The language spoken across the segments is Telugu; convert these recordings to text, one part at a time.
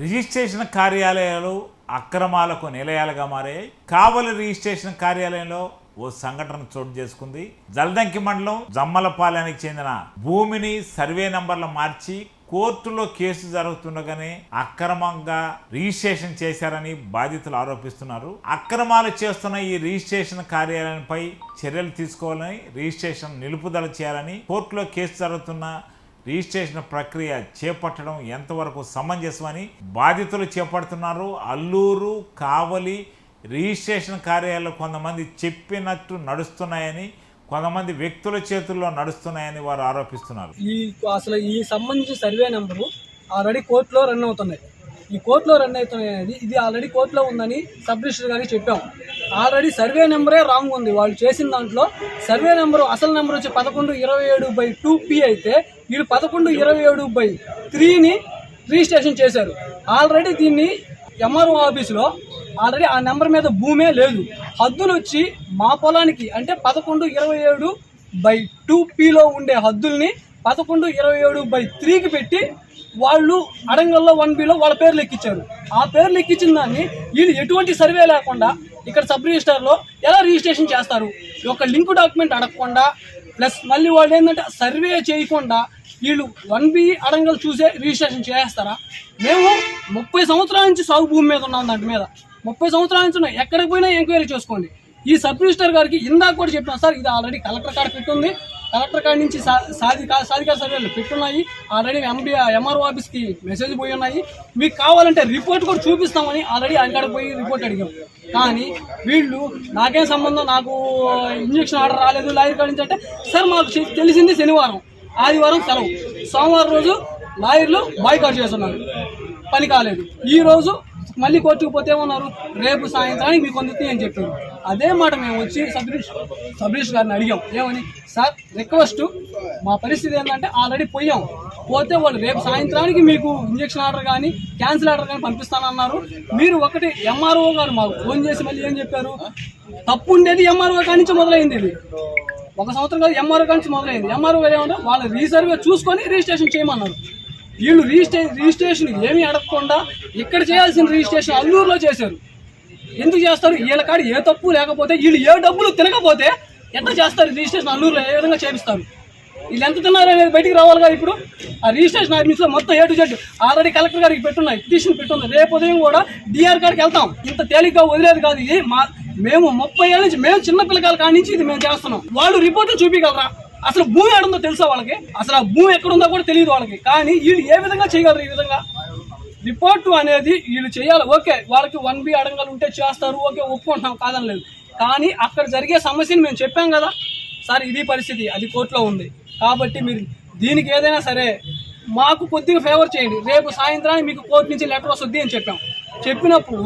రిజిస్ట్రేషన్ కార్యాలయాలు అక్రమాలకు నిలయాలుగా మారాయి. కావలి రిజిస్ట్రేషన్ కార్యాలయంలో ఓ సంఘటన చోటు చేసుకుంది. జలదంకి మండలం జమ్మలపాలెనికి చెందిన భూమిని సర్వే నంబర్లు మార్చి కోర్టులో కేసు జరుగుతుండగానే అక్రమంగా రిజిస్ట్రేషన్ చేశారని బాధితులు ఆరోపిస్తున్నారు. అక్రమాలు చేస్తున్న ఈ రిజిస్ట్రేషన్ కార్యాలయంపై చర్యలు తీసుకోవాలని రిజిస్ట్రేషన్ నిలుపుదల చేయాలని కోర్టులో కేసు జరుగుతున్న రిజిస్ట్రేషన్ ప్రక్రియ చేపట్టడం ఎంతవరకు సమంజసమని బాధితులు చేపడుతున్నారు. అల్లూరు కావలి రిజిస్ట్రేషన్ కార్యాలయాలు కొంతమంది చెప్పినట్టు నడుస్తున్నాయని కొంతమంది వ్యక్తుల చేతుల్లో నడుస్తున్నాయని వారు ఆరోపిస్తున్నారు. ఈ అసలు ఈ సంబంధించిన సర్వే నెంబరు ఆల్రెడీ కోర్టులో రన్ అవుతున్నాయి. ఈ కోర్టులో రన్ అవుతున్నాయి అనేది ఇది ఆల్రెడీ కోర్టులో ఉందని సబ్ రిజిస్టర్ గారికి చెప్పాం ఆల్రెడీ సర్వే నెంబరే రాంగ్ ఉంది. వాళ్ళు చేసిన దాంట్లో సర్వే నెంబరు అసలు నెంబర్ వచ్చి పదకొండు ఇరవై ఏడు బై టూ పి అయితే వీళ్ళు పదకొండు ఇరవై ఏడు బై త్రీని రిజిస్ట్రేషన్ చేశారు. ఆల్రెడీ దీన్ని ఎంఆర్ఓ ఆఫీసులో ఆల్రెడీ ఆ నెంబర్ మీద భూమే లేదు. హద్దులు వచ్చి మా పొలానికి అంటే పదకొండు ఇరవై ఏడు బై టూ పిలో ఉండే హద్దుల్ని పదకొండు ఇరవై ఏడు బై త్రీకి పెట్టి వాళ్ళు అడంగల్లో వన్ బిలో వాళ్ళ పేర్లు ఎక్కించారు ఆ పేర్లు ఎక్కించిన దాన్ని వీళ్ళు ఎటువంటి సర్వే లేకుండా ఇక్కడ సబ్ రిజిస్టర్లో ఎలా రిజిస్ట్రేషన్ చేస్తారు? ఈ యొక్క లింక్ డాక్యుమెంట్ అడగకుండా ప్లస్ మళ్ళీ వాళ్ళు ఏంటంటే సర్వే చేయకుండా వీళ్ళు వన్ బి అడంగలు చూసే రిజిస్ట్రేషన్ చేస్తారా? మేము ముప్పై సంవత్సరాల నుంచి సాగు భూమి మీద ఉన్నాం దాని మీద. ముప్పై సంవత్సరాల నుంచి ఉన్నాం. ఎక్కడికి పోయినా ఎంక్వైరీ చేసుకోండి. ఈ సబ్ రిజిస్టర్ గారికి ఇందాక కూడా చెప్పాను సార్ ఇది ఆల్రెడీ కలెక్టర్ కాడ పెట్టుంది. కలెక్టర్ కాడ నుంచి సా- సాధి సాధికార సర్వేలు పెట్టున్నాయి. ఆల్రెడీ ఎంబీ ఎంఆర్ఓ ఆఫీస్కి మెసేజ్ పోయి ఉన్నాయి. మీకు కావాలంటే రిపోర్ట్ కూడా చూపిస్తామని ఆల్రెడీ అక్కడ పోయి రిపోర్ట్ అడిగాం. కానీ వీళ్ళు నాకేం సంబంధం నాకు ఇంజక్షన్ ఆర్డర్ రాలేదు లాయర్ కాడ నుంచి అంటే సార్ మాకు తెలిసింది శనివారం. ఆదివారం సెలవు. సోమవారం రోజు లాయర్లు బాయ్కాట్ చేస్తున్నారు. పని కాలేదు. ఈరోజు మళ్ళీ కోర్టుకు పోతే ఉన్నారు రేపు సాయంత్రానికి మీకు అందుతుంది అని చెప్పారు. అదే మాట మేము వచ్చి సబ్రీష్ సబ్రీష్ గారిని అడిగాం. ఏమని? సార్ రిక్వెస్ట్ మా పరిస్థితి ఏంటంటే ఆల్రెడీ పోయాం. పోతే వాళ్ళు రేపు సాయంత్రానికి మీకు ఇంజక్షన్ ఆర్డర్ కానీ క్యాన్సిల్ ఆర్డర్ కానీ పంపిస్తానన్నారు. మీరు ఒకటి ఎంఆర్ఓ గారు మాకు ఫోన్ చేసి మళ్ళీ ఏం చెప్పారు? తప్పు ఉండేది ఎంఆర్ఓ కాడి నుంచి మొదలైంది ఇది. ఒక సంవత్సరం కాదు ఎంఆర్ఓ కాడి నుంచి మొదలైంది. ఎంఆర్ఓ ఏమంటే వాళ్ళు రీసర్వే చూసుకొని రిజిస్ట్రేషన్ చేయమన్నారు. వీళ్ళు రిజిస్ట్రే రిజిస్ట్రేషన్ ఏమీ అడగకుండా ఇక్కడ చేయాల్సిన రిజిస్ట్రేషన్ అల్లూరులో చేశారు. ఎందుకు చేస్తారు? వీళ్ళ కాడ ఏ తప్పు లేకపోతే వీళ్ళు ఏ డబ్బులు తినకపోతే ఎంత చేస్తారు? రిజిస్ట్రేషన్ అల్లూరులో ఏ విధంగా చేపిస్తారు? వీళ్ళు ఎంత తిన్నారు అనేది బయటికి రావాలి కదా ఇప్పుడు? ఆ రిజిస్ట్రేషన్ ఆఫీస్లో మొత్తం A to Z already collector గారికి పెట్టున్నాయి పిటిషన్ పెట్టుంది. రేపు ఉదయం కూడా డిఆర్ గారికి వెళ్తాం. ఇంత తేలిగ్గా వదిలేదు కాదు ఇది. మా మేము ముప్పై ఏళ్ళ నుంచి మేము చిన్న పిల్లకాయల కాడి నుంచి ఇది మేము చేస్తున్నాం. వాళ్ళు రిపోర్ట్లు చూపించగలరా? అసలు భూమి ఎక్కడుందో తెలుసా వాళ్ళకి? అసలు ఆ భూమి ఎక్కడుందో కూడా తెలియదు వాళ్ళకి. కానీ వీళ్ళు ఏ విధంగా చేయగలరు ఈ విధంగా? రిపోర్టు అనేది వీళ్ళు చేయాలి. ఓకే వాళ్ళకి వన్ బి అడగలు ఉంటే చేస్తారు. ఓకే ఒప్పుకుంటున్నాం కాదని లేదు కానీ అక్కడ జరిగే సమస్యని మేము చెప్పాం కదా. సార్ ఇది పరిస్థితి అది కోర్టులో ఉంది. కాబట్టి మీరు దీనికి ఏదైనా సరే మాకు కొద్దిగా ఫేవర్ చేయండి. రేపు సాయంత్రానికి మీకు కోర్టు నుంచి లెటర్ వస్తుంది అని చెప్పాం. చెప్పినప్పుడు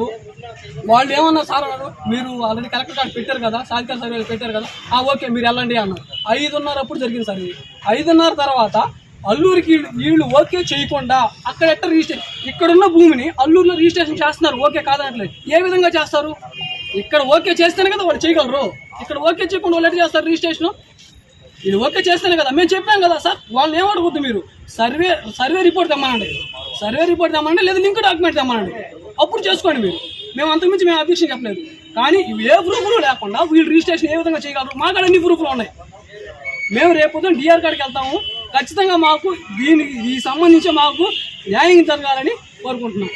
వాళ్ళు ఏమన్నారు సార్ అన్నారు మీరు ఆల్రెడీ కలెక్టర్ కార్డు పెట్టారు కదా సాధికార సర్వేలు పెట్టారు కదా ఓకే మీరు వెళ్ళండి అన్నారు. ఐదున్నర అప్పుడు జరిగింది సార్ ఇది. ఐదున్నర తర్వాత అల్లూరికి వీళ్ళు ఓకే చేయకుండా అక్కడ ఎట్ట రిజిస్ట్రేషన్ ఇక్కడున్న భూమిని అల్లూరులో రిజిస్ట్రేషన్ చేస్తున్నారు. ఓకే కాదనట్లేదు. ఏ విధంగా చేస్తారు? ఇక్కడ ఓకే చేస్తేనే కదా వాళ్ళు చేయగలరు. ఇక్కడ ఓకే చేయకుండా వాళ్ళు ఎట్లా చేస్తారు రిజిస్ట్రేషన్? ఇది ఓకే చేస్తేనే కదా. మేము చెప్పాం కదా సార్. వాళ్ళని ఏమడగొద్దు మీరు? సర్వే సర్వే రిపోర్ట్ తెమ్మనండి. సర్వే రిపోర్ట్ తెమ్మనండి లేదా లింక్ డాక్యుమెంట్ తెమ్మనండి. అప్పుడు చేసుకోండి మీరు. మేము అంతకుమించి మేము అభిక్ష చెప్పలేదు. కానీ ఏ ప్రూఫ్లు లేకుండా వీళ్ళు రిజిస్ట్రేషన్ ఏ విధంగా చేయగలరు? మా కాడ అన్ని ప్రూఫ్లు ఉన్నాయి. మేము రేపు డిఆర్ కాడికి వెళ్తాము. ఖచ్చితంగా మాకు దీనికి ఈ సంబంధించి మాకు న్యాయం జరగాలని కోరుకుంటున్నాం.